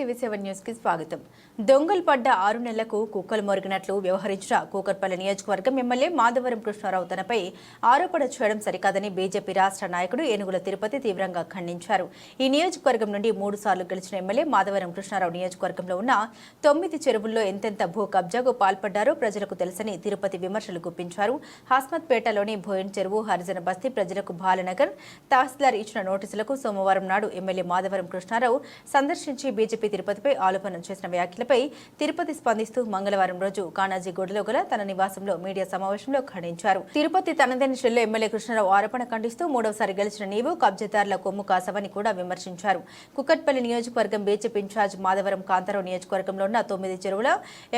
JLTV seven న్యూస్కి స్వాగతం. దొంగలు పడ్డ ఆరు నెలలకు కుక్కలు మొరిగినట్లు వ్యవహరించిన కూకట్పల్లి నియోజకవర్గం ఎమ్మెల్యే మాధవరం కృష్ణారావు తనపై ఆరోపణ చేయడం సరికాదని బీజేపీ రాష్ట్ర నాయకుడు ఏనుగుల తిరుపతి తీవ్రంగా ఖండించారు. ఈ నియోజకవర్గం నుండి మూడు సార్లు గెలిచిన ఎమ్మెల్యే మాధవరం కృష్ణారావు నియోజకవర్గంలో ఉన్న తొమ్మిది చెరువుల్లో ఎంతెంత భూ కబ్జాకు పాల్పడ్డారో ప్రజలకు తెలుసని తిరుపతి విమర్శలు గుప్పించారు. హాస్మత్పేటలోని భోయన్ చెరువు హరిజన బస్తీ ప్రజలకు బాలనగర్ తహసీల్దార్ ఇచ్చిన నోటీసులకు సోమవారం నాడు ఎమ్మెల్యే మాధవరం కృష్ణారావు సందర్శించి బీజేపీ తిరుపతిపై ఆలోపనం చేసిన వ్యాఖ్యలపై తిరుపతి స్పందిస్తూ మంగళవారం రోజు కానాజీగూడలో గల తన నివాసంలో మీడియా సమావేశంలో ఖండించారు. తిరుపతి తనదైన శైలిలో ఎమ్మెల్యే కృష్ణారావు ఆరోపణ ఖండిస్తూ మూడవసారి గెలిచిన నీవు కబ్జదారుల కొమ్ము కాసవని కూడా విమర్శించారు. కుక్కట్పల్లి నియోజకవర్గం బీజేపీ ఇన్ఛార్జ్ మాధవరం కాంతారావు నియోజకవర్గంలో ఉన్న తొమ్మిది చెరువుల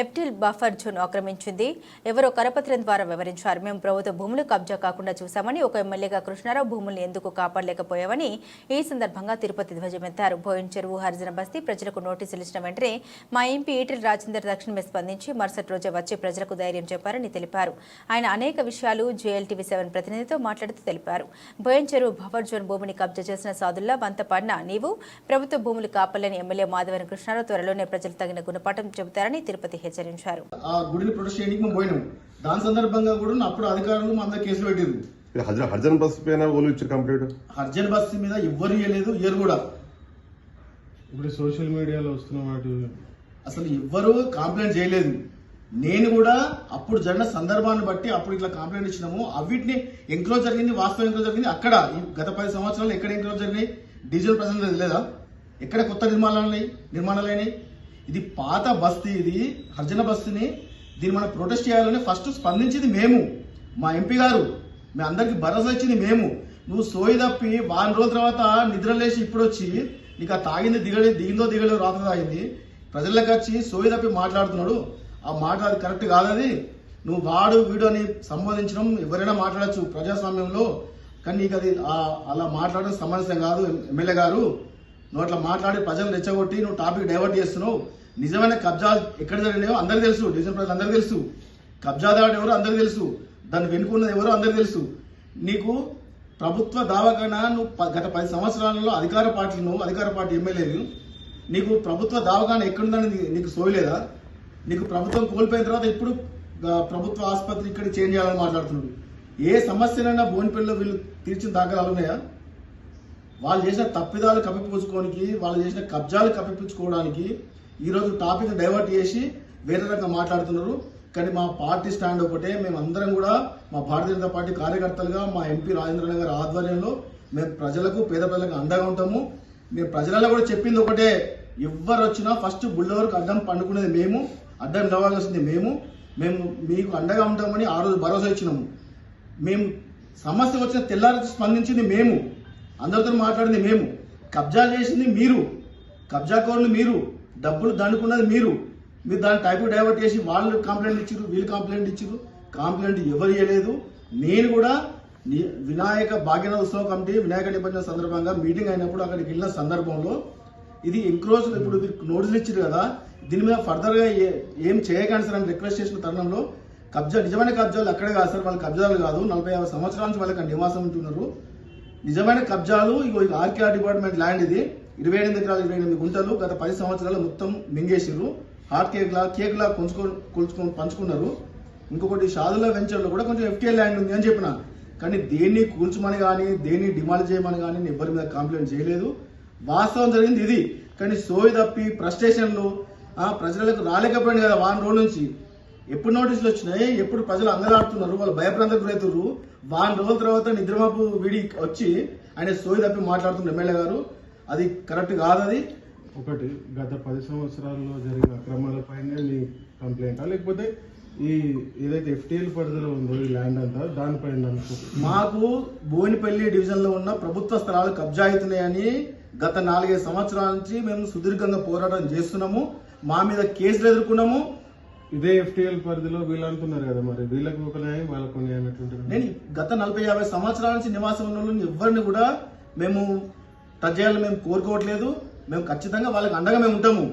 ఎప్టిల్ బఫర్ జోన్ ఆక్రమించింది. ఎవరో కరపత్రం ద్వారా వివరించారు. మేము ప్రభుత్వ భూములు కబ్జా కాకుండా చూశామని ఒక ఎమ్మెల్యేగా కృష్ణారావు భూముల్ని ఎందుకు కాపాడలేకపోయావని ఈ సందర్భంగా తిరుపతి ధ్వజమెత్తారు. భోయిన్ చెరువు హరిజన బస్తీ ప్రజలకు నోటీసులు ఇచ్చిన వెంటనే మా ఎంపీ ఈటెల రాజేందర్ తక్షణమే స్పందించి మరుసటి రోజే వచ్చి ప్రజలకు ధైర్యం చెప్పారని తెలిపారు. ఆయన అనేక విషయాలు జేఎల్టీవీ సెవెన్ ప్రతినిధితో మాట్లాడుతూ తెలిపారు. బోయన్ చెరువు బఫర్ జోన్ భూమిని కబ్జా చేసిన సాధుల్లా వంతపడిన నీవు ప్రభుత్వ భూములు కాపాలని ఎమ్మెల్యే మాధవరం కృష్ణారావు త్వరలోనే ప్రజలు తగిన గుణపాఠం చెబుతారని తిరుపతి హెచ్చరించారు. ఆ గుడిని ప్రొటెస్ట్ చేయడానికి మేము పోయినాం. దాని సందర్భంగా కూడా అప్పుడు అధికారులు మా మీద కేసులు పెట్టారు హర్జన్ బస్ పైన కంప్లీట్? హర్జన్ బస్సు మీద ఎవ్వరు ఇవ్వలేదు ఇయ్యరు కూడా. ఇప్పుడు సోషల్ మీడియాలో వస్తున్న వాటి అసలు ఎవ్వరూ కంప్లైంట్ చేయలేదు. నేను కూడా అప్పుడు జరిగిన సందర్భాన్ని బట్టి అప్పుడు ఇట్లా కంప్లైంట్ ఇచ్చినాము. అవిటిని ఎంక్రోజ్ జరిగింది వాస్తవం ఎంక్రోజ్ జరిగింది. అక్కడ గత పది సంవత్సరాలు ఎక్కడ ఎంక్రోజ్ జరిగినాయి? డీజిల్ ప్రజలు లేదా ఎక్కడ కొత్త నిర్మాణాలు అయినాయి నిర్మాణాలు ఇది పాత బస్తీ ఇది హర్జన బస్తీని దీన్ని మనం ప్రొటెస్ట్ చేయాలని ఫస్ట్ స్పందించింది మేము. మా ఎంపీ గారు మీ అందరికి భరోసా ఇచ్చింది మేము. నువ్వు సోయి తప్పి వారం రోజుల తర్వాత నిద్ర లేచి ఇప్పుడు వచ్చి నీకు ఆ తాగింది దిగలే దిగిందో దిగలేదు రాత తాగింది. ప్రజలకు వచ్చి సోయి తప్పి మాట్లాడుతున్నాడు. ఆ మాట అది కరెక్ట్ కాదది. నువ్వు వాడు వీడు అని సంబోధించడం ఎవరైనా మాట్లాడచ్చు ప్రజాస్వామ్యంలో. కానీ నీకు అది అలా మాట్లాడడం సమంజసం కాదు ఎమ్మెల్యే గారు. నువ్వు అట్లా మాట్లాడి ప్రజలు రెచ్చగొట్టి నువ్వు టాపిక్ డైవర్ట్ చేస్తున్నావు. నిజమైన కబ్జాలు ఎక్కడ జరిగినాయో అందరికి తెలుసు. డివిజన్ ప్రజలు అందరికీ తెలుసు. కబ్జాదారుడు ఎవరో అందరికీ తెలుసు. దాన్ని వెనుకున్నది ఎవరో అందరికీ తెలుసు. నీకు ప్రభుత్వ దావాకైనా నువ్వు గత పది సంవత్సరాలలో అధికార పార్టీలు నువ్వు అధికార పార్టీ ఎమ్మెల్యేలు నీకు ప్రభుత్వ దావకాన ఎక్కడుందని నీకు సోయలేదా? నీకు ప్రభుత్వం కోల్పోయిన తర్వాత ఇప్పుడు ప్రభుత్వ ఆసుపత్రి ఇక్కడ చేంజ్ చేయాలని మాట్లాడుతున్నాడు. ఏ సమస్యనైనా బోన్పల్లిలో వీళ్ళు తీర్చిన దాఖలాలు ఉన్నాయా? వాళ్ళు చేసిన తప్పిదాలు కప్పిపుచ్చుకోవడానికి వాళ్ళు చేసిన కబ్జాలు కప్పిపుచ్చుకోవడానికి ఈరోజు టాపిక్ డైవర్ట్ చేసి వేరే రకంగా మాట్లాడుతున్నారు. కానీ మా పార్టీ స్టాండ్ ఒకటే. మేమందరం కూడా మా భారతీయ జనతా పార్టీ కార్యకర్తలుగా మా ఎంపీ రాజేంద్ర గారి ఆధ్వర్యంలో మేము ప్రజలకు పేద ప్రజలకు అండగా ఉంటాము. మేము ప్రజలలో కూడా చెప్పింది ఒకటే. ఎవరు వచ్చినా ఫస్ట్ బుల్లవరకు అడ్డం పండుకునేది మేము. అడ్డం నిలవాల్సింది మేము. మేము మీకు అండగా ఉంటామని ఆ రోజు భరోసా ఇచ్చినాము. మేము సమస్య వచ్చిన తెల్లారి స్పందించింది మేము. అందరితో మాట్లాడింది మేము. కబ్జా చేసింది మీరు. కబ్జాకోరులు మీరు. డబ్బులు దండుకున్నది మీరు. మీరు దాన్ని టైపు డైవర్ట్ చేసి వాళ్ళు కంప్లైంట్ ఇచ్చారు వీళ్ళు కంప్లైంట్ ఇచ్చారు కంప్లైంట్ ఎవరు ఇవ్వలేదు నేను కూడా వినాయక భాగ్యన ఉత్సవం కమిటీ వినాయక నిబంధన సందర్భంగా మీటింగ్ అయినప్పుడు అక్కడికి వెళ్ళిన సందర్భంలో ఇది ఎంక్రోజ్ ఇప్పుడు మీరు నోటీసులు ఇచ్చారు కదా దీని మీద ఫర్దర్గా ఏ- ఏం చేయకండి సార్ అని రిక్వెస్ట్ చేసిన తరుణంలో కబ్జా నిజమైన కబ్జాలు అక్కడే కాదు సార్ వాళ్ళ కబ్జాలు కాదు. నలభై యాభై సంవత్సరాల నుంచి వాళ్ళకి నివాసం ఉంటున్నారు. నిజమైన కబ్జాలు ఇగో ఇది ఆర్కేఆర్ డిపార్ట్మెంట్ ల్యాండ్ ఇది. ఇరవై ఎనిమిది ఎకరాలు ఇరవై ఎనిమిది గుంటలు గత పది సంవత్సరాలు మొత్తం మింగేసిర్రు. హార్ట్ కేక్లా కేక్లా కేక్ కొంచుకో కొలుచుకొని పంచుకున్నారు. ఇంకొకటి షాదుల వెంచర్లో కూడా కొంచెం ఎఫ్టీఎల్ ల్యాండ్ ఉంది అని చెప్పిన. కానీ దేన్ని కూల్చమని కానీ దేన్ని డిమాండ్ చేయమని కానీ నేను ఎవరి మీద కంప్లైంట్ చేయలేదు. వాస్తవం జరిగింది ఇది. కానీ సోయి తప్పి ఫ్రస్ట్రేషన్లు ఆ, ప్రజలకు రాలేకపోయింది కదా వారం రోజుల నుంచి. ఎప్పుడు నోటీసులు వచ్చినాయి? ఎప్పుడు ప్రజలు అంగలాడుతున్నారు? వాళ్ళు భయప్రాంతకు గురవుతున్నారు. వారం రోజుల తర్వాత నిద్రమాపు విడి వచ్చి ఆయన సోయి తప్పి మాట్లాడుతున్న ఎమ్మెల్యే గారు. అది కరెక్ట్ కాదు అది. ఒకటి గత పది సంవత్సరాల్లో జరిగిన అక్రమాలపైనే మీ కంప్లైంటా? లేకపోతే ఈ ఏదైతే ఎఫ్టీఎల్ పరిధిలో ఉందో ఈ ల్యాండ్ అంతా దానిపైన అనుకో మాకు బోయినపల్లి డివిజన్లో ఉన్న ప్రభుత్వ స్థలాలు కబ్జా అవుతున్నాయని గత నాలుగైదు సంవత్సరాల నుంచి మేము సుదీర్ఘంగా పోరాటం చేస్తున్నాము. మా మీద కేసులు ఎదుర్కొన్నాము. ఇదే ఎఫ్టీఎల్ పరిధిలో వీళ్ళు అంటున్నారు కదా మరి వీళ్ళకి ఒక న్యాయం వాళ్ళకు న్యాయం నేను గత నలభై యాభై సంవత్సరాల నుంచి నివాసం ఉన్న ఎవరిని కూడా మేము టచ్ చేయాలని మేము కోరుకోవట్లేదు. మేము ఖచ్చితంగా వాళ్ళకి అండగా మేము ఉంటాము.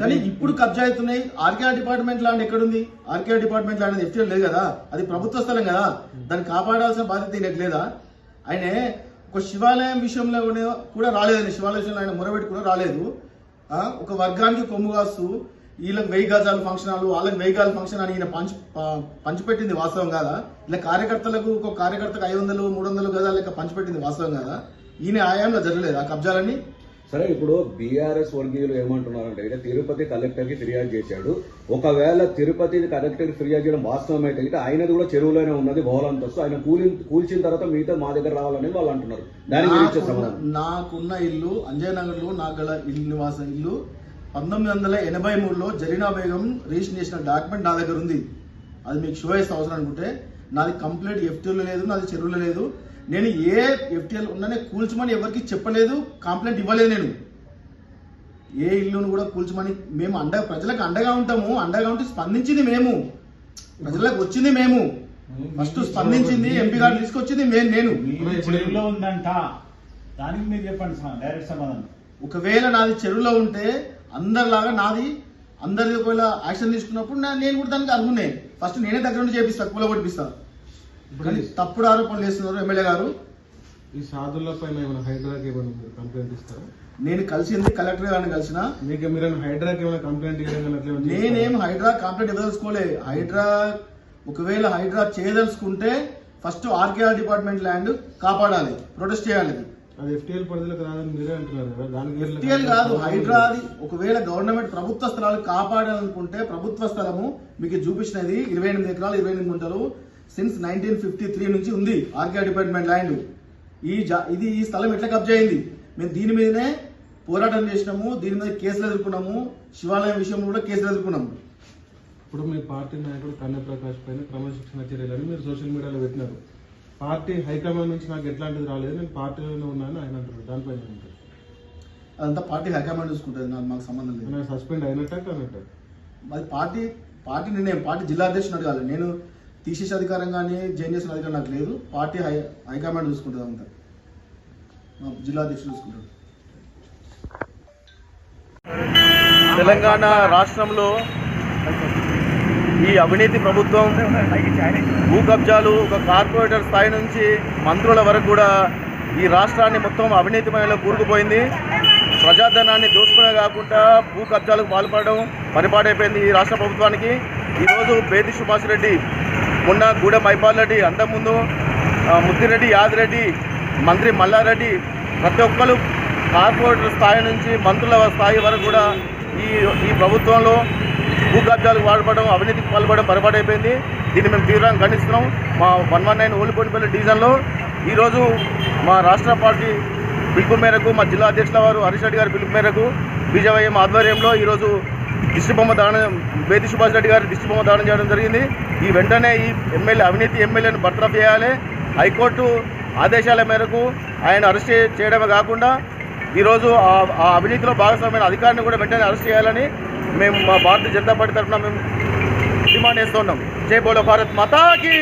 కానీ ఇప్పుడు కబ్జా అవుతున్నాయి. ఆర్కేఆర్ డిపార్ట్మెంట్ ల్యాండ్ ఎక్కడుంది? ఆర్కేఆర్ డిపార్ట్మెంట్ ల్యాండ్ ఎఫ్టీఎల్ లేదు కదా? అది ప్రభుత్వ స్థలం కదా? దాన్ని కాపాడాల్సిన బాధ్యత ఈయనకు లేదా? ఆయనే ఒక శివాలయం విషయంలో కూడా- రాలేదండి. శివాలయం విషయంలో ఆయన మొరబెట్టి కూడా రాలేదు ఒక వర్గానికి కొమ్ము కాస్తూ వీళ్ళకి వెయ్యి గజాలు ఫంక్షన్ హాల్ వాళ్ళకి వెయ్యి గజాలు ఫంక్షన్ అని ఈయన పంచి పంచిపెట్టింది వాస్తవం కాదా? ఇలా కార్యకర్తలకు ఒక కార్యకర్తకు ఐదు వందలు మూడు వందలు గజాలు లెక్క పంచిపెట్టింది వాస్తవం కాదా? ఈయన ఆయాంలో జరగలేదు ఆ కబ్జాలన్నీ? సరే ఇప్పుడు బీఆర్ఎస్ వర్గీయులు ఏమంటున్నారంటే అయితే తిరుపతి కలెక్టర్కి ఫిర్యాదు చేశాడు. ఒకవేళ తిరుపతి కలెక్టర్కి ఫిర్యాదు చేయడం వాస్తవం అయితే అయితే ఆయనది కూడా చెరువులోనే ఉన్నది బహుళంతస్తు. ఆయన కూలి కూల్చిన తర్వాత మిగతా మా దగ్గర రావాలని వాళ్ళు అంటున్నారు. దాని గురించి నాకున్న- ఇల్లు అంజయ్ నగర్లో నాకు గల ఇల్లు నివాస ఇల్లు పంతొమ్మిది వందల ఎనభై మూడులో జరీనా బేగం రిజిస్టర్ చేసిన డాక్యుమెంట్ నా దగ్గర ఉంది. అది మీకు షో అవసరం అనుకుంటే నాది కంప్లీట్ ఎఫ్టీఎల్ లేదు నాది చెరువులో లేదు. నేను ఏ ఎఫ్టీఎల్ ఉన్నానే కూల్చమని ఎవరికి చెప్పలేదు కంప్లైంట్ ఇవ్వలేదు నేను. ఏ ఇల్లును కూడా కూల్చమని మేము అండ ప్రజలకు అండగా ఉంటాము. అండగా ఉంటే స్పందించింది మేము. ప్రజలకు వచ్చింది మేము. ఫస్ట్ స్పందించింది ఎంపీ గారు తీసుకొచ్చింది మేము నేను. చెరువులో ఉందంట. దానికి మీరు చెప్పండి సార్ డైరెక్ట్ సమాధానం. ఒకవేళ నాది చెరువులో ఉంటే అందరిలాగా నాది అందరి ఒకవేళ యాక్షన్ తీసుకున్నప్పుడు నా- నేను కూడా దానికి అర్హునే. ఫస్ట్ నేనే దగ్గర నుండి చేపిస్తా కూల కొట్టిస్తా కానీ తప్పుడు ఆరోపణలు చేస్తున్నారు ఎమ్మెల్యే గారు. ఈ సాధుల పైన ఏమైనా హైడ్రాకి ఏమైనా మీరు కంప్లైంట్ ఇస్తారా? నేను కలిసింది కలెక్టర్ గారిని కలిసిన. మీకు మీరు హైడ్రాకి ఏమైనా కంప్లైంట్ ఏమైనా నేనేం హైడ్రా కంప్లైంట్ ఇవ్వదలుచుకోలే హైడ్రా ఒకవేళ హైడ్రా చేయదలుచుకుంటే ఫస్ట్ ఆర్కేఆర్ డిపార్ట్మెంట్ ల్యాండ్ కాపాడాలి ప్రొటెస్ట్ చేయాలి. అది. ఎఫ్టీఎల్ పరిధిలోకి రాదని మీరే అంటున్నారు కదా దానికి ఎఫ్టీఎల్ కాదు హైడ్రా అది. ఒకవేళ గవర్నమెంట్ ప్రభుత్వ స్థలాలు కాపాడాలనుకుంటే ప్రభుత్వ స్థలము మీకు చూపించినది ఇరవై ఎనిమిది ఎకరాలు ఇరవై ఎనిమిది గుంటలు. సిన్స్ నైన్టీన్ ఫిఫ్టీ త్రీ నుంచి ఉంది ఆర్కే డిపార్ట్మెంట్ ల్యాండ్ ఈ జా- ఇది ఈ స్థలం ఎట్లా కబ్జా అయింది? మేము దీని మీదనే పోరాటం చేసినాము దీని మీద కేసులు ఎదుర్కొన్నాము శివాలయం విషయంలో కూడా కేసులు ఎదుర్కొన్నాము. ఇప్పుడు మీ పార్టీ నాయకుడు కన్నె ప్రకాష్ పైన క్రమశిక్షణ చర్యలని మీరు సోషల్ మీడియాలో పెట్టినారు. పార్టీ హైకమాండ్ నుంచి నాకు ఎట్లాంటిది రాలేదు నేను పార్టీలోనే ఉన్నాను ఆయన అంటారు దానిపైన? అదంతా పార్టీ హైకమాండ్ చూసుకుంటుంది నాకు మాకు సంబంధం లేదు. సస్పెండ్ అయినట్ట కానట్ట? అది పార్టీ పార్టీ నిర్ణయం పార్టీ జిల్లా అధ్యక్షుడు అడగాలి నేను తీసేసే అధికారం కానీ జాయిన్ చేసిన అధికారం నాకు లేదు. పార్టీ హై హైకమాండ్ చూసుకుంటుంది అంతా. మా జిల్లా అధ్యక్షుడు చూసుకుంటాడు. తెలంగాణ రాష్ట్రంలో ఈ అవినీతి ప్రభుత్వం భూ కబ్జాలు ఒక కార్పొరేటర్ స్థాయి నుంచి మంత్రుల వరకు కూడా ఈ రాష్ట్రాన్ని మొత్తం అవినీతిమయంలో కూరుకుపోయింది. ప్రజాధనాన్ని దోచుకునే కాకుండా భూ కబ్జాలకు పాల్పడడం పరిపాటైపోయింది ఈ రాష్ట్ర ప్రభుత్వానికి. ఈరోజు పేది సుభాష్ రెడ్డి మొన్న గూడ మైపాల్ రెడ్డి అంతకుముందు ముద్దిరెడ్డి యాదిరెడ్డి మంత్రి మల్లారెడ్డి ప్రతి ఒక్కరు కార్పొరేటర్ స్థాయి నుంచి మంత్రుల స్థాయి వరకు కూడా ఈ ఈ ప్రభుత్వంలో భూ కబ్జాలకు పాల్పడడం అవినీతికి పాల్పడడం పొరపాటైపోయింది దీన్ని మేము తీవ్రంగా ఖండిస్తున్నాం. మా వన్ వన్ నైన్ ఓలిపోయినపల్లి డివిజన్లో ఈరోజు మా రాష్ట్ర పార్టీ పిలుపు మేరకు మా జిల్లా అధ్యక్షుల వారు హరీష్ రెడ్డి గారి పిలుపు మేరకు బీజేవైఎం ఆధ్వర్యంలో ఈరోజు దిష్టి బొమ్మ దానం బేది సుభాష్ రెడ్డి గారి దిష్టి బొమ్మ దానం చేయడం జరిగింది. ఈ వెంటనే ఈ ఎమ్మెల్యే అవినీతి ఎమ్మెల్యేను బర్తరఫ్ చేయాలి. హైకోర్టు ఆదేశాల మేరకు ఆయన అరెస్ట్ చేయడమే కాకుండా ఈరోజు ఆ- అవినీతిలో భాగస్వామ్యమైన అధికారిని కూడా వెంటనే అరెస్ట్ చేయాలని మేము మా భారతీయ జనతా పార్టీ తరఫున మేము డిమాండ్ చేస్తున్నాం జై బోలో భారత్ మాతాకి